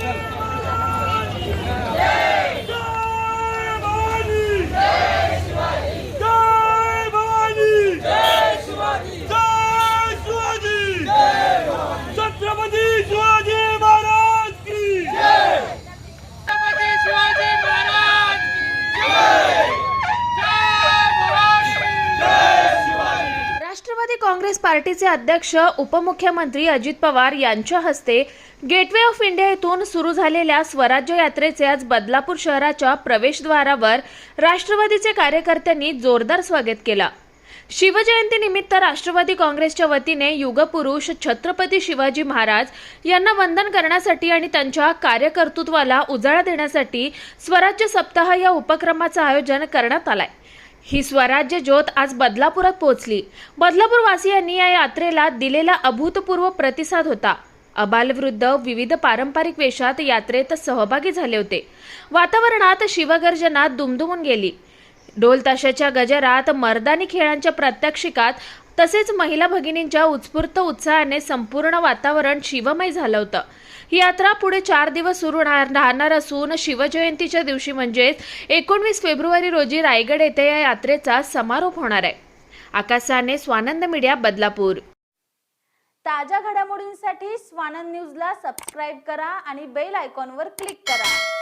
चल चल काँग्रेस पार्टीचे अध्यक्ष उपमुख्यमंत्री अजित पवार यांच्या हस्ते गेटवे ऑफ इंडिया येथून सुरू झालेल्या स्वराज्य यात्रेचे आज बदलापूर शहराच्या प्रवेशद्वारावर राष्ट्रवादीचे कार्यकर्त्यांनी जोरदार स्वागत केला. शिवजयंतीनिमित्त राष्ट्रवादी काँग्रेसच्या वतीने युगपुरुष छत्रपती शिवाजी महाराज यांना वंदन करण्यासाठी आणि त्यांच्या कार्यकर्तृत्वाला उजाळा देण्यासाठी स्वराज्य सप्ताह या उपक्रमाचं आयोजन करण्यात आलंय. ही स्वराज्य ज्योत आज बदलापुरात पोहोचली. बदलापूरवासियांनी या यात्रेला दिलेला अभूतपूर्व प्रतिसाद होता. अबालवृद्ध विविध पारंपरिक वेशात यात्रेत सहभागी झाले होते. वातावरणात शिवगर्जना दुमदुमून गेली. ढोल ताशाच्या गजरात मर्दानी खेळांच्या प्रात्यक्षिकात तसेच महिला भगिनींच्या उत्स्फूर्त उत्साहाने संपूर्ण वातावरण शिवमय झालं होतं. ही यात्रा पुढे चार दिवस सुरू राहणार असून शिवजयंतीच्या दिवशी म्हणजेच एकोणवीस फेब्रुवारी रोजी रायगड येथे या यात्रेचा समारोप होणार आहे. आकाशाने स्वानंद मीडिया बदलापूर. ताज्या घडामोडींसाठी स्वानंद न्यूजला सबस्क्राईब करा आणि बेल आयकॉनवर क्लिक करा.